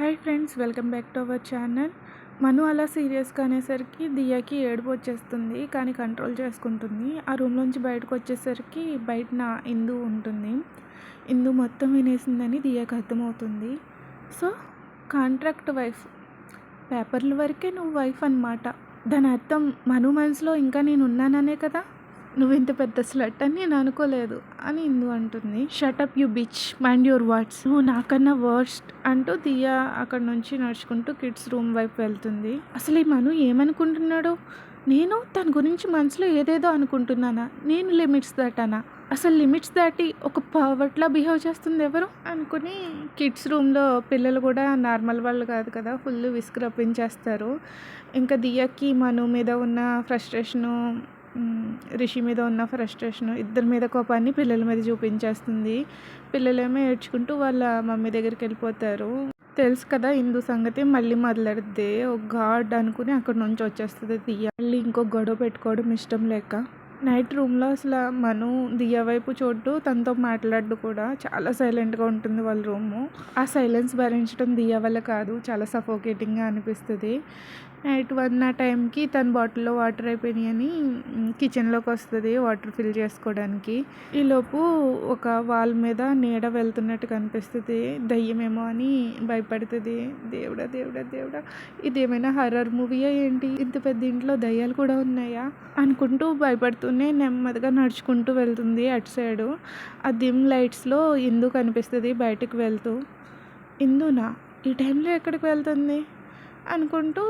Hi friends welcome back to our channel. Manu అలా సీరియస్గా అనేసరికి దియాకి ఏడుపు వచ్చేస్తుంది కానీ కంట్రోల్ చేసుకుంటుంది. ఆ రూమ్లోంచి బయటకు వచ్చేసరికి బయట నా ఇందు ఉంటుంది. ఇందు మొత్తం వినేసిందని దియాకి అర్థమవుతుంది. So contract wife. పేపర్ల వరకే నువ్వు వైఫ్ అన్నమాట. దాని అర్థం మను మనసులో ఇంకా నేను ఉన్నాననే కదా? నువ్వు ఇంత పెద్ద స్లట్ అని నేను అనుకోలేదు. అని ఇందు అంటుంది. Shut up you bitch mind your words నువ్వు నాకన్నా వర్స్ట్ అంటూ దియా అక్కడ నుంచి నడుచుకుంటూ కిడ్స్ రూమ్ వైపు వెళ్తుంది. అసలు ఈ మను ఏమనుకుంటున్నాడు? నేను తన గురించి మనసులో ఏదేదో అనుకుంటున్నానా? నేను లిమిట్స్ దాటానా? అసలు లిమిట్స్ దాటి ఒక పవర్ట్లా బిహేవ్ చేస్తుంది ఎవరు? అనుకుని కిడ్స్ రూమ్లో పిల్లలు కూడా నార్మల్ వాళ్ళు కాదు కదా ఫుల్ విసుగు రప్పించేస్తారు. ఇంకా దియాకి మను మీద ఉన్న ఫ్రస్ట్రేషను రిషి మీద ఉన్న ఫ్రస్ట్రేషన్ ఇద్దరి మీద కోపాన్ని పిల్లల మీద చూపించేస్తుంది. పిల్లలేమో ఏడ్చుకుంటూ వాళ్ళ మమ్మీ దగ్గరికి వెళ్ళిపోతారు. తెలుసు కదా హిందూ సంగతి మళ్ళీ మొదలెడితే ఒక గాడ్ అనుకుని అక్కడ నుంచి వచ్చేస్తుంది దియ్య మళ్ళీ ఇంకో గొడవ పెట్టుకోవడం ఇష్టం లేక. నైట్ రూమ్లో అసలు మను దియ్య వైపు చోటు తనతో మాట్లాడు కూడా. చాలా సైలెంట్గా ఉంటుంది వాళ్ళ రూము. ఆ సైలెన్స్ భరించడం దియ్య వల్ల కాదు చాలా సఫోకేటింగ్గా అనిపిస్తుంది. నైట్ వన్ ఆ టైంకి తన బాటిల్లో వాటర్ అయిపోయినాయని కిచెన్లోకి వస్తుంది వాటర్ ఫిల్ చేసుకోవడానికి. ఈలోపు ఒక వాల్ మీద నీడ వెళ్తున్నట్టు కనిపిస్తుంది. దయ్యమేమో అని భయపడుతుంది. దేవుడా దేవుడా దేవుడా ఇదేమైనా హర్రర్ మూవీయా ఏంటి? ఇంత పెద్ద ఇంట్లో దయ్యాలు కూడా ఉన్నాయా? అనుకుంటూ భయపడుతూనే నెమ్మదిగా నడుచుకుంటూ వెళ్తుంది అటు సైడు. ఆ దిమ్ లైట్స్లో ఇందు కనిపిస్తుంది బయటకు వెళ్తూ. ఇందునా? ఈ టైంలో ఎక్కడికి వెళ్తుంది? అనుకుంటూ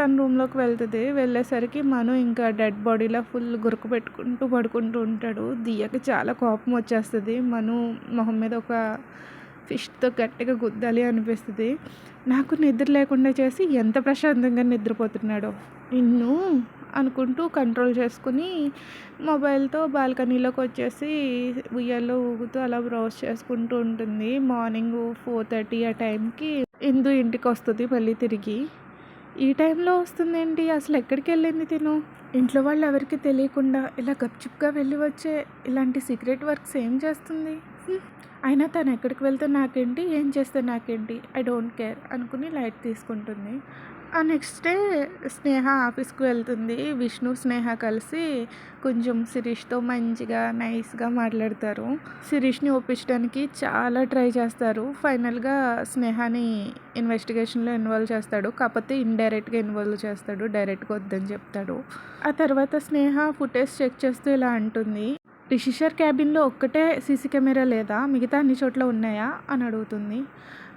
తన రూమ్లోకి వెళ్తుంది. వెళ్ళేసరికి మను ఇంకా డెడ్ బాడీలో ఫుల్ గురుకు పెట్టుకుంటూ పడుకుంటూ ఉంటాడు. దియ్యకి చాలా కోపం వచ్చేస్తుంది. మను మొహం మీద ఒక ఫిష్తో గట్టిగా గుద్దాలి అనిపిస్తుంది. నాకు నిద్ర లేకుండా చేసి ఎంత ప్రశాంతంగా నిద్రపోతున్నాడో. నిన్ను అనుకుంటూ కంట్రోల్ చేసుకుని మొబైల్తో బాల్కనీలోకి వచ్చేసి ఉయ్యాల్లో ఊగుతూ అలా బ్రౌజ్ చేసుకుంటూ ఉంటుంది. మార్నింగ్ ఫోర్ థర్టీ ఆ టైంకి ఇందు ఇంటికి వస్తుంది మళ్ళీ తిరిగి. ఈ టైంలో వస్తుందేంటి? అసలు ఎక్కడికి వెళ్ళింది తిను? ఇంట్లో వాళ్ళు ఎవరికి తెలియకుండా ఇలా గప్చుప్గా వెళ్ళి వచ్చే ఇలాంటి సీక్రెట్ వర్క్స్ ఏం చేస్తుంది? అయినా తను ఎక్కడికి వెళ్తే నాకేంటి ఏం చేస్తే నాకేంటి ఐ డోంట్ కేర్ అనుకుని లైట్ తీసుకుంటుంది. ఆ నెక్స్ట్ డే స్నేహ ఆఫీస్కి వెళ్తుంది. విష్ణు స్నేహ కలిసి కొంచెం శిరీష్తో మంచిగా నైస్గా మాట్లాడతారు. శిరీష్ని ఒప్పించడానికి చాలా ట్రై చేస్తారు. ఫైనల్గా స్నేహాని ఇన్వెస్టిగేషన్లో ఇన్వాల్వ్ చేస్తాడు. కాకపోతే ఇండైరెక్ట్గా ఇన్వాల్వ్ చేస్తాడు. డైరెక్ట్గా వద్దని చెప్తాడు. ఆ తర్వాత స్నేహ ఫుటేజ్ చెక్ చేస్తూ ఇలా అంటుంది. రిషిషర్ క్యాబిన్లో ఒక్కటే సీసీ కెమెరా లేదా మిగతా అన్ని చోట్ల ఉన్నాయా? అని అడుగుతుంది.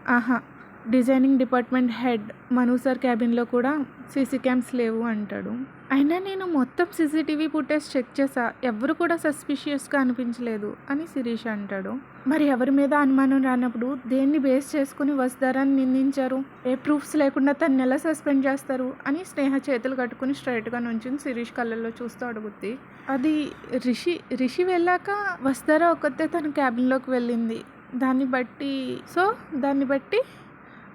ఆహా designing department head Manu sir క్యాబిన్లో కూడా సీసీ క్యామ్స్ లేవు అంటాడు. అయినా నేను మొత్తం సీసీటీవీ ఫుటేజ్ చెక్ చేసా. ఎవరు కూడా సస్పిషియస్గా అనిపించలేదు అని శిరీష్ అంటాడు. మరి ఎవరి మీద అనుమానం రానప్పుడు దేన్ని బేస్ చేసుకుని వస్తారని నిందించారు? ఏ ప్రూఫ్స్ లేకుండా తను ఎలా సస్పెండ్ చేస్తారు? అని స్నేహ చేతులు కట్టుకుని స్ట్రైట్గా నుంచుని శిరీష్ కళ్ళల్లో చూస్తూ అడుగుద్ది. అది రిషి రిషి వెళ్ళాక వస్తారా ఒక్కతే తన క్యాబిన్లోకి వెళ్ళింది. దాన్ని బట్టి సో దాన్ని బట్టి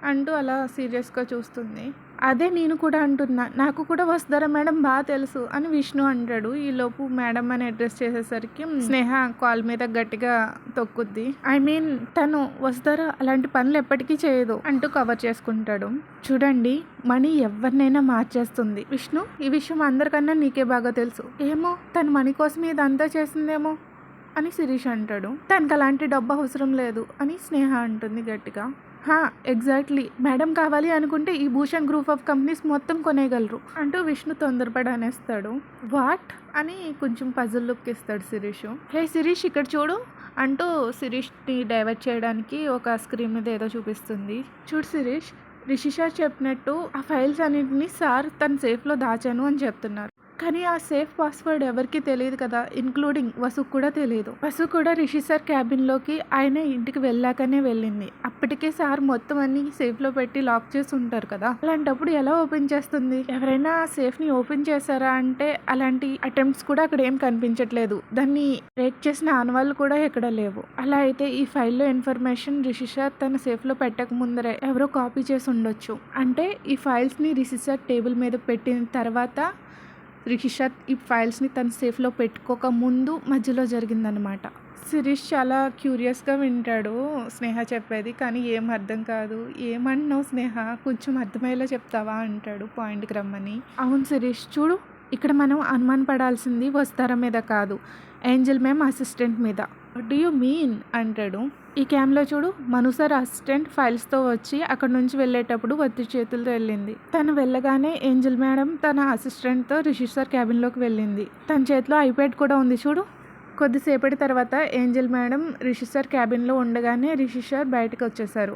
అంటూ అలా సీరియస్గా చూస్తుంది. అదే నేను కూడా అంటున్నా నాకు కూడా వస్తారా మేడం బాగా తెలుసు అని విష్ణు అంటాడు. ఈలోపు మేడం అని అడ్రస్ చేసేసరికి స్నేహ కాల్ మీద గట్టిగా తొక్కుద్ది. ఐ మీన్ తను వస్తారా అలాంటి పనులు ఎప్పటికీ చేయదు అంటూ కవర్ చేసుకుంటాడు. చూడండి మణి ఎవరినైనా మార్చేస్తుంది. విష్ణు ఈ విషయం అందరికన్నా నీకే బాగా తెలుసు. ఏమో తను మణి కోసం ఇదంతా చేసిందేమో అని శిరీష్ అంటాడు. తనకు అలాంటి డబ్బు అవసరం లేదు అని స్నేహ అంటుంది గట్టిగా. ఎగ్జాక్ట్లీ. మేడం కావాలి అనుకుంటే ఈ భూషణ్ గ్రూప్ ఆఫ్ కంపెనీస్ మొత్తం కొనేయగలరు. అంటూ విష్ణు తొందరపడి అనేస్తాడు వాట్? అని కొంచెం పజల్ లుక్ ఇస్తాడు శిరీష్. హే శిరీష్ ఇక్కడ చూడు. అంటూ శిరీష్ని డైవర్ట్ చేయడానికి ఒక స్క్రీన్ మీద ఏదో చూపిస్తుంది. చూడు శిరీష్ రిషి సార్ చెప్పినట్టు ఆ ఫైల్స్ అన్నింటినీ సార్ తన సేఫ్లో దాచాను అని చెప్తున్నారు. కానీ ఆ సేఫ్ పాస్వర్డ్ ఎవరికి తెలియదు కదా ఇన్క్లూడింగ్ వసుకు కూడా తెలియదు. వసు కూడా రిషి సార్ క్యాబిన్లోకి ఆయన ఇంటికి వెళ్ళాకనే వెళ్ళింది. అప్పటికే సార్ మొత్తం అన్ని సేఫ్లో పెట్టి లాక్ చేసి ఉంటారు కదా. అలాంటప్పుడు ఎలా ఓపెన్ చేస్తుంది? ఎవరైనా ఆ సేఫ్ని ఓపెన్ చేశారా అంటే అలాంటి అటెంప్ట్స్ కూడా అక్కడ ఏం కనిపించట్లేదు. దాన్ని రేట్ చేసిన ఆనవాళ్ళు కూడా ఎక్కడ లేవు. అలా అయితే ఈ ఫైల్లో ఇన్ఫర్మేషన్ రిషి సార్ తన సేఫ్లో పెట్టక ముందరే ఎవరో కాపీ చేసి ఉండొచ్చు. అంటే ఈ ఫైల్స్ని రిషి సార్ టేబుల్ మీద పెట్టిన తర్వాత రిషిషత్ ఈ ఫైల్స్ని తన సేఫ్లో పెట్టుకోక ముందు మధ్యలో జరిగిందనమాట శిరీష్ చాలా క్యూరియస్గా వింటాడు స్నేహ చెప్పేది కానీ ఏం అర్థం కాదు. ఏమన్నావు స్నేహ? కొంచెం అర్థమయ్యేలా చెప్తావా? అంటాడు పాయింట్కి రమ్మని. అవును శిరీష్ చూడు ఇక్కడ మనం అనుమాన పడాల్సింది వస్తారా మీద కాదు. ఏంజల్ మ్యామ్ అసిస్టెంట్ మీద. డూ యూ మీన్ అంటాడు. ఈ క్యామ్లో చూడు మను సార్ అసిస్టెంట్ ఫైల్స్తో వచ్చి అక్కడ నుంచి వెళ్ళేటప్పుడు వత్తి చేతులతో వెళ్ళింది. తను వెళ్ళగానే ఏంజల్ మేడం తన అసిస్టెంట్తో రిషి సార్ క్యాబిన్లోకి వెళ్ళింది. తన చేతిలో ఐప్యాడ్ కూడా ఉంది చూడు. కొద్దిసేపటి తర్వాత ఏంజల్ మేడం రిషి సార్ క్యాబిన్లో ఉండగానే రిషి సార్ బయటకు వచ్చేసారు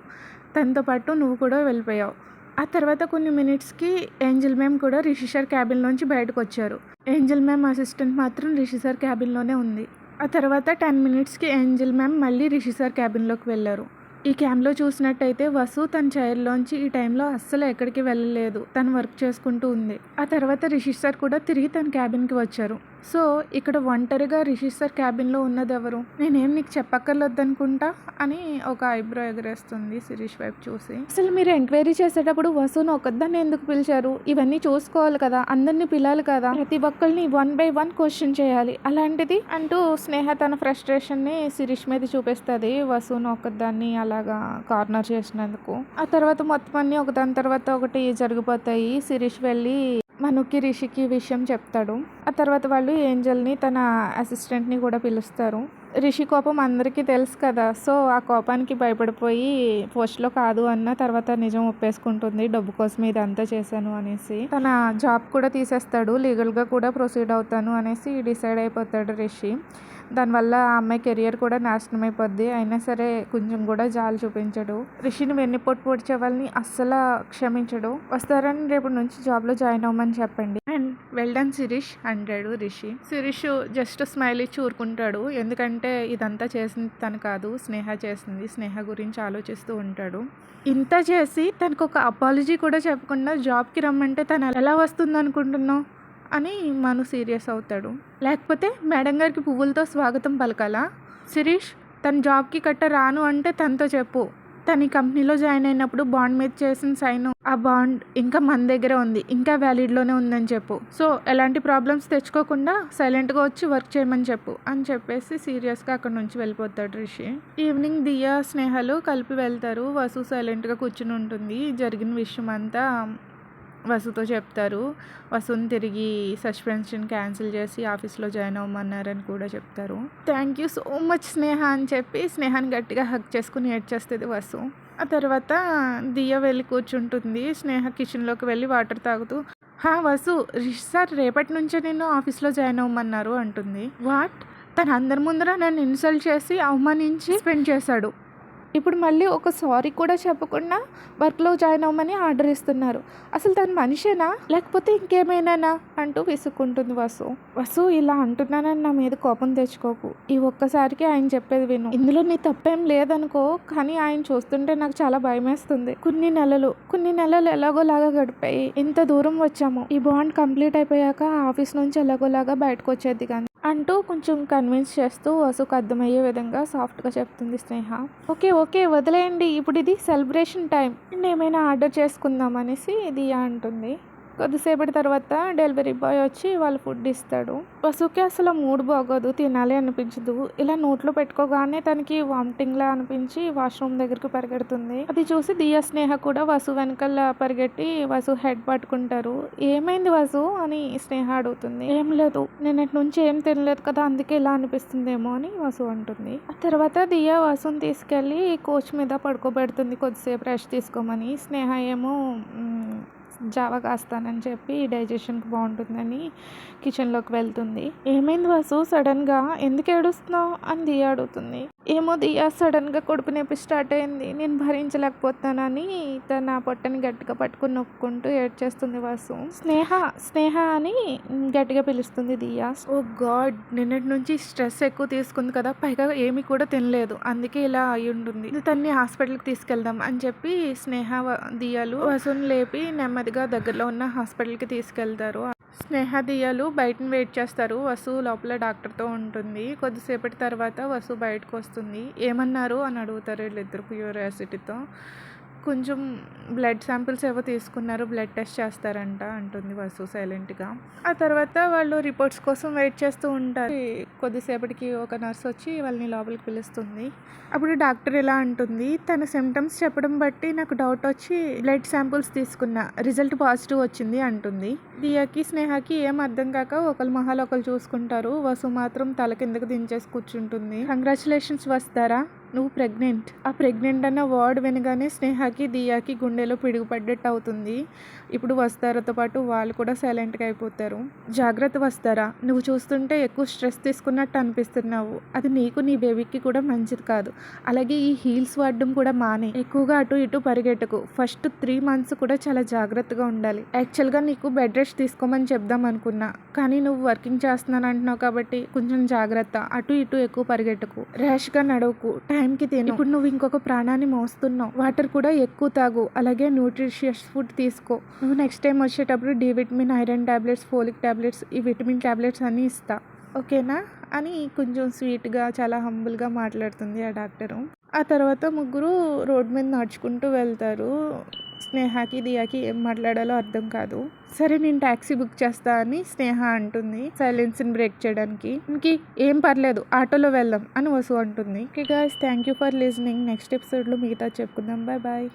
తనతో పాటు నువ్వు కూడా వెళ్ళిపోయావు. ఆ తర్వాత కొన్ని మినిట్స్కి ఏంజల్ మ్యామ్ కూడా రిషి సార్ క్యాబిన్లోంచి బయటకు వచ్చారు. ఏంజల్ మ్యామ్ అసిస్టెంట్ మాత్రం రిషి సార్ క్యాబిన్లోనే ఉంది. ఆ తర్వాత టెన్ మినిట్స్కి ఏంజిల్ మ్యామ్ మళ్ళీ రిషి సార్ క్యాబిన్లోకి వెళ్ళారు. ఈ క్యామ్లో చూసినట్టయితే వసు తన చైర్లోంచి ఈ టైంలో అస్సలు ఎక్కడికి వెళ్ళలేదు. తను వర్క్ చేసుకుంటూ ఉంది. ఆ తర్వాత రిషి సార్ కూడా తిరిగి తన క్యాబిన్కి వచ్చారు. సో ఇక్కడ ఒంటరిగా రిషి సార్ క్యాబిన్లో ఉన్నది ఎవరు నేనేం నీకు చెప్పక్కర్లేదు అనుకుంటా అని ఒక ఐబ్రో ఎగరేస్తుంది శిరీష్ వైపు చూసి. అసలు మీరు ఎంక్వైరీ చేసేటప్పుడు వసును ఒకదాన్ని ఎందుకు పిలిచారు? ఇవన్నీ చూసుకోవాలి కదా అందరినీ పిలాలి కదా. ప్రతి ఒక్కరిని వన్ బై వన్ క్వశ్చన్ చేయాలి. అలాంటిది అంటూ స్నేహ తన ఫ్రస్ట్రేషన్ని శిరీష్ మీద చూపిస్తుంది వసును ఒకదాన్ని అలాగా కార్నర్ చేసినందుకు. ఆ తర్వాత మొత్తం అన్ని ఒకదాని తర్వాత ఒకటి జరిగిపోతాయి. శిరీష్ వెళ్ళి మనుకి రిషికి విషయం చెప్తాడు. ఆ తర్వాత వాళ్ళు ఏంజల్ని తన అసిస్టెంట్ని కూడా పిలుస్తారు. రిషి కోపం అందరికీ తెలుసు కదా సో ఆ కోపానికి భయపడిపోయి పోస్ట్లో కాదు అన్న తర్వాత నిజం ఒప్పేసుకుంటుంది డబ్బు కోసం ఇదంతా చేశాను అనేసి. తన జాబ్ కూడా తీసేస్తాడు లీగల్గా కూడా ప్రొసీడ్ అవుతాను అనేసి డిసైడ్ అయిపోతాడు రిషి. దానివల్ల ఆ అమ్మాయి కెరియర్ కూడా నాశనం అయిపోద్ది. అయినా సరే కొంచెం కూడా జాలి చూపించడు. రిషిని వెన్నుపోటు పొడిచే వాళ్ళని అస్సలు క్షమించడు. వస్తారని రేపు నుంచి జాబ్లో జాయిన్ అవ్వమని చెప్పండి. అండ్ వెల్ డన్ శిరీష్ అంటాడు రిషి. శిరీష్ జస్ట్ స్మైల్ ఇచ్చి ఊరుకుంటాడు ఎందుకంటే ఇదంతా చేసింది తను కాదు స్నేహ చేసింది. స్నేహ గురించి ఆలోచిస్తూ ఉంటాడు. ఇంత చేసి తనకు ఒక అపాలజీ కూడా చెప్పకుండా జాబ్కి రమ్మంటే తను ఎలా వస్తుంది అనుకుంటున్నావు అని మను సీరియస్ అవుతాడు. లేకపోతే మేడం గారికి పువ్వులతో స్వాగతం పలకాలా? శిరీష్ తన జాబ్కి కట్ట రాను అంటే తనతో చెప్పు. తన ఈ కంపెనీలో జాయిన్ అయినప్పుడు బాండ్ మీద చేసిన సైన్ ఆ బాండ్ ఇంకా మన దగ్గర ఉంది ఇంకా వ్యాలిడ్లోనే ఉందని చెప్పు. సో ఎలాంటి ప్రాబ్లమ్స్ తెచ్చుకోకుండా సైలెంట్గా వచ్చి వర్క్ చేయమని చెప్పు అని చెప్పేసి సీరియస్గా అక్కడ నుంచి వెళ్ళిపోతాడు రిషి. ఈవినింగ్ దియా స్నేహలు కలిపి వెళ్తారు. వసు సైలెంట్గా కూర్చుని ఉంటుంది. జరిగిన విషయం అంతా వసుతో చెప్తారు. వసుని తిరిగి సస్పెన్షన్ క్యాన్సిల్ చేసి ఆఫీస్లో జాయిన్ అవ్వమన్నారని కూడా చెప్తారు. Thank you so much Sneha అని చెప్పి స్నేహాన్ని గట్టిగా హక్ చేసుకుని ఏడ్చేస్తుంది వసు. ఆ తర్వాత దియ వెళ్ళి కూర్చుంటుంది. స్నేహ కిచెన్లోకి వెళ్ళి వాటర్ తాగుతూ హా వసు రిష్ సార్ రేపటి నుంచే నేను ఆఫీస్లో జాయిన్ అవ్వమన్నారు అంటుంది. వాట్? తను అందరి ముందర నన్ను ఇన్సల్ట్ చేసి అవమానించి స్పెండ్ చేశాడు. ఇప్పుడు మళ్ళీ ఒక సారీ కూడా చెప్పకుండా వర్క్లో జాయిన్ అవ్వమని ఆర్డర్ ఇస్తున్నారు. అసలు తను మనిషేనా? లేకపోతే ఇంకేమైనానా? అంటూ విసుక్కుంటుంది వసు. వసు ఇలా అంటున్నానని నా మీద కోపం తెచ్చుకోకు. ఈ ఒక్కసారికి ఆయన చెప్పేది విను. ఇందులో నీ తప్పేం లేదనుకో కానీ ఆయన చూస్తుంటే నాకు చాలా భయమేస్తుంది. కొన్ని నెలలు కొన్ని నెలలు ఎలాగోలాగా గడిపాయి. ఇంత దూరం వచ్చాము. ఈ బాండ్ కంప్లీట్ అయిపోయాక ఆఫీస్ నుంచి ఎలాగోలాగా బయటకు వచ్చేది కానీ అంటూ కొంచెం కన్విన్స్ చేస్తూ వసుకు అర్థమయ్యే విధంగా సాఫ్ట్గా చెప్తుంది స్నేహ. ఓకే ఓకే వదిలేయండి. ఇప్పుడు ఇది సెలబ్రేషన్ టైం ఏమైనా ఆర్డర్ చేసుకుందాం అనేసి ఇది అంటుంది. కొద్దిసేపటి తర్వాత డెలివరీ బాయ్ వచ్చి వాళ్ళు ఫుడ్ ఇస్తాడు. వసుకి అసలు మూడ్ బాగోదు తినాలి అనిపించదు. ఇలా నోట్లో పెట్టుకోగానే తనకి వామిటింగ్లా అనిపించి వాష్రూమ్ దగ్గరికి పరిగెడుతుంది. అది చూసి దియా స్నేహ కూడా వసు వెనకాల పరిగెట్టి వసు హెడ్ పట్టుకుంటారు. ఏమైంది వసు? అని స్నేహ అడుగుతుంది. ఏం లేదు నేను నుంచి ఏం తినలేదు కదా అందుకే ఇలా అనిపిస్తుందేమో అని వసు అంటుంది. ఆ తర్వాత దియా వసుని తీసుకెళ్ళి కోచ్ మీద పడుకోబెడుతుంది కొద్దిసేపు రెస్ట్ తీసుకోమని. స్నేహ ఏమో జావ కాస్తానని చెప్పి డైజెషన్కి బాగుంటుందని కిచెన్లోకి వెళ్తుంది. ఏమైంది వాసు? సడన్గా ఎందుకు ఏడుస్తున్నావు? అని దియా అడుగుతుంది. ఏమో దియా సడన్గా కొడుకు నొప్పి స్టార్ట్ అయింది. నేను భరించలేకపోతానని తన పొట్టని గట్టిగా పట్టుకుని నొక్కుంటూ ఏడ్చేస్తుంది వాసు. స్నేహ స్నేహ అని గట్టిగా పిలుస్తుంది దియా. ఓ గాడ్ నిన్నటి నుంచి స్ట్రెస్ ఎక్కువ తీసుకుంది కదా పైగా ఏమీ కూడా తినలేదు. అందుకే ఇలా అయి ఉంటుంది తన్ని హాస్పిటల్కి తీసుకెళ్దాం అని చెప్పి స్నేహ దియాలు వసుని లేపి నెమ్మదిగా దగ్గరలో ఉన్న హాస్పిటల్కి తీసుకెళ్తారు. స్నేహదియలు బయటను వెయిట్ చేస్తారు. వసు లోపల డాక్టర్తో ఉంటుంది. కొద్దిసేపటి తర్వాత వసు బయటకు వస్తుంది. ఏమన్నారు? అని అడుగుతారు వీళ్ళిద్దరు క్యూరియాసిటీతో. కొంచెం బ్లడ్ శాంపిల్స్ ఏవో తీసుకున్నారు బ్లడ్ టెస్ట్ చేస్తారంట అంటుంది వసు సైలెంట్గా. ఆ తర్వాత వాళ్ళు రిపోర్ట్స్ కోసం వెయిట్ చేస్తూ ఉంటారు. కొద్దిసేపటికి ఒక నర్స్ వచ్చి వాళ్ళని లోపలికి పిలుస్తుంది. అప్పుడు డాక్టర్ ఇలా అంటుంది తన సిమ్టమ్స్ చెప్పడం బట్టి నాకు డౌట్ వచ్చి బ్లడ్ శాంపిల్స్ తీసుకున్నా రిజల్ట్ పాజిటివ్ వచ్చింది అంటుంది. దియాకి స్నేహకి ఏం అర్థం కాక ఒకళ్ళు మొహాలు ఒకరు చూసుకుంటారు. వసు మాత్రం తల కిందకు దించేసి కూర్చుంటుంది. కంగ్రాచులేషన్స్ వస్తారా? నువ్వు ప్రెగ్నెంట్. ఆ ప్రెగ్నెంట్ అన్న వర్డ్ వినగానే స్నేహకి దియాకి గుండెలో పిడుగుపడ్డట్టు అవుతుంది ఇప్పుడు వస్తారతో పాటు వాళ్ళు కూడా సైలెంట్గా అయిపోతారు. జాగ్రత్త వస్తారా? నువ్వు చూస్తుంటే ఎక్కువ స్ట్రెస్ తీసుకున్నట్టు అనిపిస్తున్నావు. అది నీకు నీ బేబీకి కూడా మంచిది కాదు. అలాగే ఈ హీల్స్ వాడడం కూడా మానే. ఎక్కువగా అటు ఇటు పరిగెట్టకు. ఫస్ట్ త్రీ మంత్స్ కూడా చాలా జాగ్రత్తగా ఉండాలి. యాక్చువల్గా నీకు బెడ్ రెస్ట్ తీసుకోమని చెప్దాం అనుకున్నా. కానీ నువ్వు వర్కింగ్ చేస్తున్నాను అంటున్నావు కాబట్టి కొంచెం జాగ్రత్త. అటు ఇటు ఎక్కువ పరిగెట్టకు. ర్యాష్గా నడవకు. టైంకి తిను. ఇప్పుడు నువ్వు ఇంకొక ప్రాణాన్ని మోస్తున్నావు. వాటర్ కూడా ఎక్కువ తాగు. అలాగే న్యూట్రిషియస్ ఫుడ్ తీసుకో. నువ్వు నెక్స్ట్ టైం వచ్చేటప్పుడు D vitamin iron tablets folic tablets ఈ విటమిన్ టాబ్లెట్స్ అన్నీ ఇస్తా. ఓకేనా? అని కొంచెం స్వీట్గా చాలా హంబుల్గా మాట్లాడుతుంది ఆ డాక్టరు. ఆ తర్వాత ముగ్గురు రోడ్ మీద నడుచుకుంటూ వెళ్తారు. స్నేహకి దియాకి ఏం మాట్లాడాలో అర్థం కాదు. సరే నేను ట్యాక్సీ బుక్ చేస్తా అని స్నేహ అంటుంది. సైలెన్స్ని బ్రేక్ చేయడానికి. ఇంకి ఏం పర్లేదు ఆటోలో వెళ్దాం అని వసు అంటుంది. Okay guys thank you for listening next ఎపిసోడ్లో మిగతా చెప్పుకుందాం. Bye bye